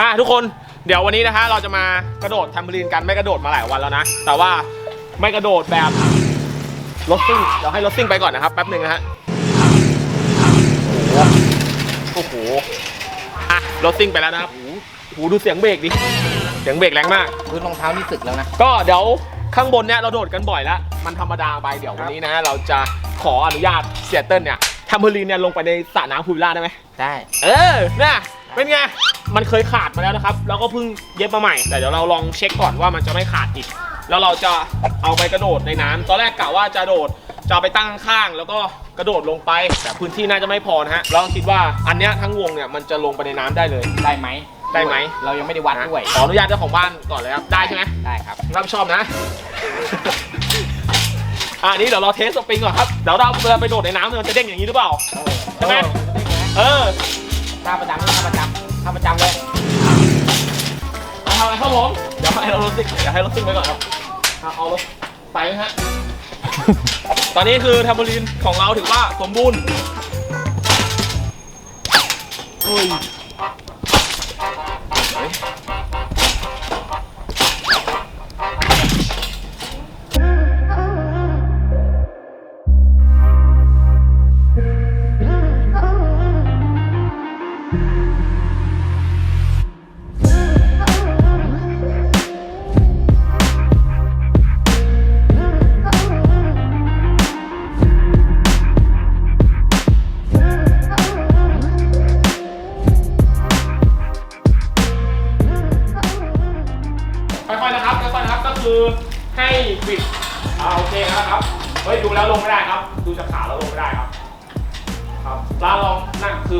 อะทุกคนเดี๋ยววันนี้นะฮะเราจะมากระโดดแทมเบอรีนกันไม่กระโดดมาหลายวันแล้วนะ แต่ว่าไม่กระโดดแบบรถซิ่งเดี๋ยวให้รถซิ่งไปก่อนนะครับแป๊บหนึ่งนะฮะโอ้โหอะรถซิ่งไปแล้วนะครับโอ้โหดูเสียงเบรกดิเสียงเบรกแรงมาก พื้นรองเท้านี่สึกแล้วนะ ก็เดี๋ยวข้างบนเนี่ยเราโดดกันบ่อยแล้ว มันธรรมดาไปเดี๋ยววันนี้นะ เราจะขออนุญาตเสียเติ้ลเนี่ยแทมเบอรีนเนี่ยลงไปในสระน้ำพูลวิลล่าได้ไหมได้ เออน่ะ เป็นไง มันเคยขาดมาแล้วนะครับ แล้วก็เพิ่งเย็บมาใหม่ แต่เดี๋ยวเราลองเช็คก่อนว่ามันจะไม่ขาดอีก แล้วเราจะเอาไปกระโดดในน้ำตอนแรกกะว่าจะโดด จะเอาไปตั้งข้างๆแล้วก็กระโดดลงไป แต่พื้นที่น่าจะไม่พอนะฮะ เราคิดว่าอันเนี้ยทั้งวงเนี่ยมันจะลงไปในน้ำได้เลย ได้ไหมได้ไหม เรายังไม่ได้วัดด้วย ขออนุญาตเจ้าของบ้านก่อนเลยครับ ได้ใช่ไหม ได้ครับ รับผิดชอบนะ อ่านี่เดี๋ยวเราเทสสปริงก่อนครับ เดี๋ยวเราเวลาไปโดดในน้ำเนี่ยมันจะเด้งอย่างนี้หรือเปล่า ใช่ไหม เออ ท่าประจำท่าประจำท่าประจำเลยเอาทำอะไรครับผมเดี๋ยวให้เรารถซิ่งเดี๋ยวให้รถซิ่งไปก่อนครับเอาเอารถไปไหมฮะ ตอนนี้คือแทมโบลีนของเราถือว่าสมบูรณ์อุ้ย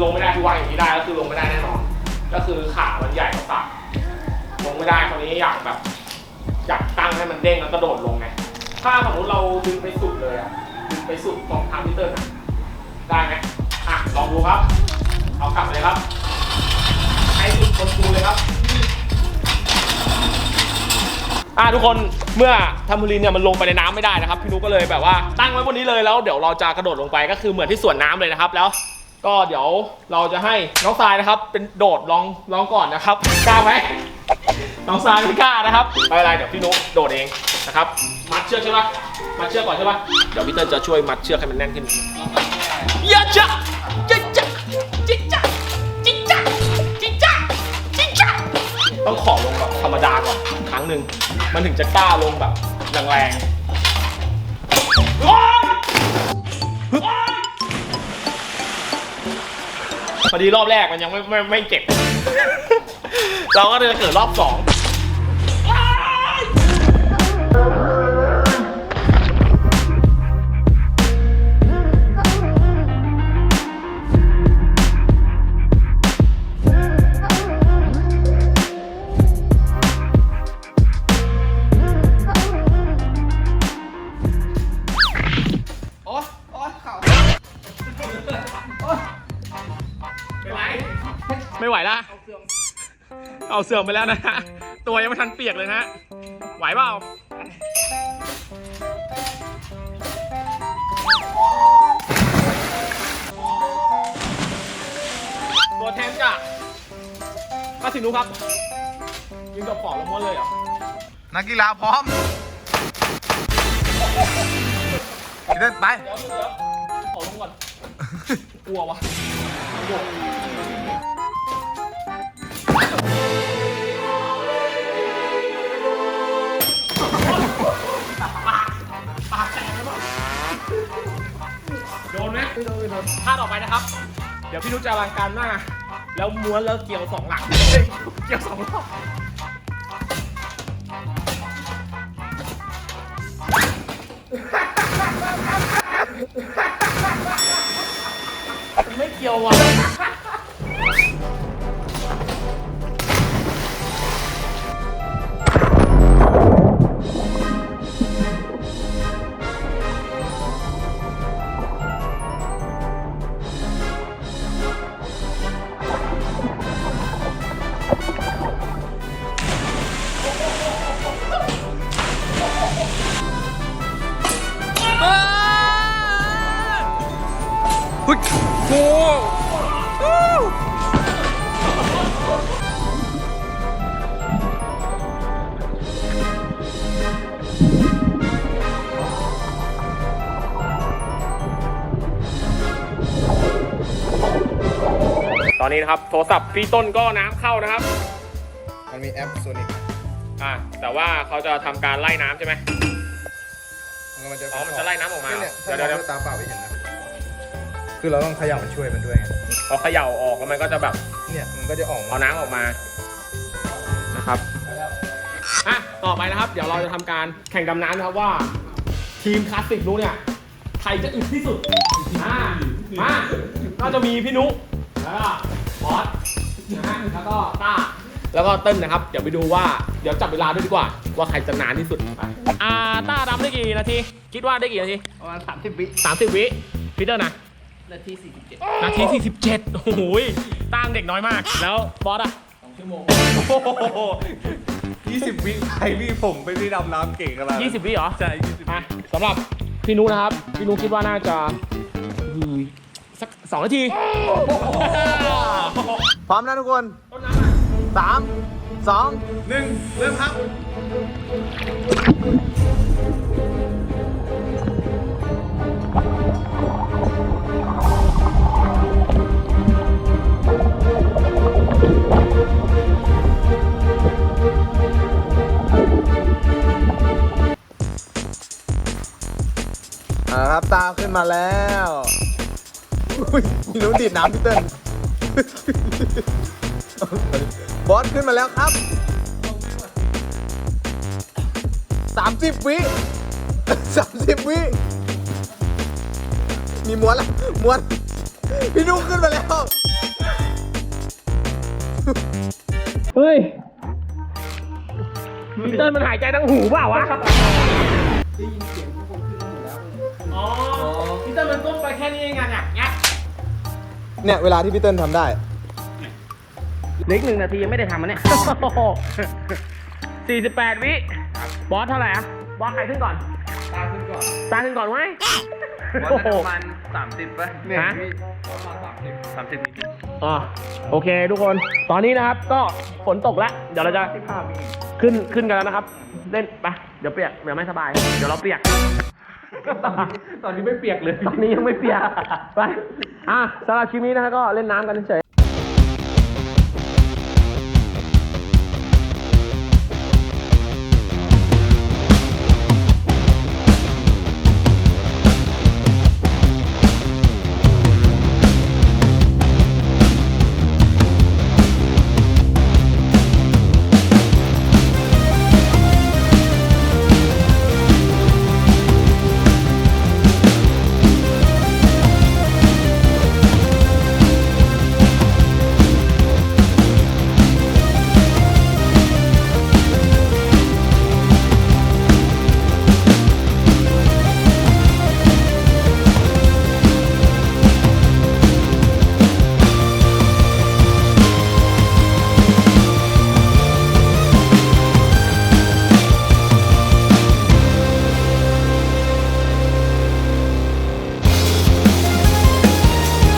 ลงไม่ได้คือวางอย่างนี้ได้ก็คือลงไม่ได้แน่นอน ก็คือขามันใหญ่กว่าตักลงไม่ได้คราวนี้อยากแบบอยากตั้งให้มันเด้งแล้วกระโดดลงไงถ้าสมมติเราดึงไปสุดเลยอะดึงไปสุดตรงทางพิเตอร์นะได้ไหมอะลองดูครับ เอากลับเลยครับ ให้สุดคนดูเลยครับอ่าทุกคนเมื่อทัมพูลินเนี่ยมันลงไปในน้ำไม่ได้นะครับพี่นุกก็เลยแบบว่าตั้งไว้บนนี้เลยแล้วเดี๋ยวเราจะกระโดดลงไปก็คือเหมือนที่สวนน้ำเลยนะครับแล้ว ก็เดี๋ยวเราจะให้น้องทรายนะครับ เป็นโดดลองลองก่อนนะครับกล้าไหมน้องทรายไม่กล้านะครับไม่เป็นไรเดี๋ยวพี่นุกโดดเองนะครับ มัดเชือกใช่ปะมัดเชือกก่อนใช่ปะเดี๋ยวพี่เติ้ลจะช่วยมัดเชือกให้มันแน่นขึ้นย่าจ้ะอย่าจ้ะจิ๊จ้ะจิ๊จ้ะจิ๊จ้ะจิ๊จ้ะต้องขอลงแบบธรรมดาก่อนครั้งหนึ่งมันถึงจะกล้าลงแบบแรงๆ พอดีรอบแรกมันยังไม่ไม่ไม่เจ็บ เราก็เลยเกิดรอบสอง เอาเสื่อมไปแล้วนะฮะ ตัวยังไม่ทันเปียกเลยนะฮะ ไหวเปล่าตัวแทนจ้ะมาสินุครับ ยิงกับปอกลงม้วนเลยเหรอ นักกีฬาพร้อมพี่เดินไป เดี๋ยวเดี๋ยวขอลงก่อน กลัววะ กลัวปากแตกแล้วเปล่าโดนไหมไม่โดนไม่โดนท่าต่อไปนะครับ เดี๋ยวพี่นุชจะอลังการหน้าแล้วม้วนแล้วเกี่ยวสองหลังเฮ้ยเกี่ยวสองรอบไม่เกี่ยวว่ะ ฮ้ยโตอนนี้นะครับโทรศัพท์พี่ต้นก็น้ำเข้านะครับ มันมีแอปโซนิคอะแต่ว่าเขาจะทำการไล่น้ำใช่ไหมอ๋อมันจะไล่น้ำออกมาเดี๋ยวเดี๋ยวตาเปล่าไม่เห็นนะ คือเราต้องเขย่ามันช่วยมันด้วยไงพอเขย่าออกแล้วมันก็จะแบบเนี่ยมันก็จะออกเอาน้ำออกมานะครับอะต่อไปนะครับ เดี๋ยวเราจะทำการแข่งดำน้ำนะครับว่า ทีมคลาสสิกรู้เนี่ยใครจะอึดที่สุดอ่ามาก็จะมีพี่นุแล้วก็บอสนะฮะแล้วก็ต้าแล้วก็เต้นนะครับ เดี๋ยวไปดูว่าเดี๋ยวจับเวลาด้วยดีกว่า ว่าใครจะนานที่สุดไปอ่าต้าดำได้กี่นาที คิดว่าได้กี่นาทีประมาณสามสิบวิสามสิบวิพีเตอร์นะ นาทีสี่สิบเจ็ดนาที 47 โอ้โหยตั้งเด็กน้อยมาก แล้วบอสอะสองชั่วโมงยี่สิบวิใครพี่ผมไปพี่ดำน้ำเก่งขนาดนั้น20 วิเหรอใช่ยี่สิบอะสำหรับพี่นุนะครับ พี่นุคิดว่าน่าจะอืมสักสองนาที พร้อมนะทุกคนต้นน้ำอะสามสองหนึ่งเริ่มครับ ตาขึ้นมาแล้วอุ้ยมีน้ำดีดน้ำพี่เติ้ลบอสขึ้นมาแล้วครับสามสิบวิสามสิบวิมีม้วนละม้วน พี่นุ๊กขึ้นมาแล้ว เฮ้ยพีเตอร์มันหายใจทั้งหูเปล่าวะ อ๋อพีเตอร์มันก้มไปแค่นี้เองอะเนี่ยเนี่ยเนี่ยเวลาที่พี่เติ้ลทำได้ เหล็กหนึ่งนาทียังไม่ได้ทำมันเนี่ย สี่สิบแปดวิ บอสเท่าไหร่อะบอสใครขึ้นก่อน ตาขึ้นก่อนตาขึ้นก่อนไว้ยวันโอ้นั้นโห ประมาณสามสิบป่ะเนี่ยฮะประมาณสามสิบสามสิบนิดอ่าโอเคทุกคน ตอนนี้นะครับก็ฝนตกแล้ว เดี๋ยวเราจะขึ้นขึ้นกันแล้วนะครับ เล่นไป เดี๋ยวเปียก เดี๋ยวไม่สบาย เดี๋ยวเราเปียก ตอนนี้ไม่เปียกเลย ตอนนี้ยังไม่เปียก ไป อะสำหรับคลิปนี้นะฮะก็เล่นน้ำกันเฉย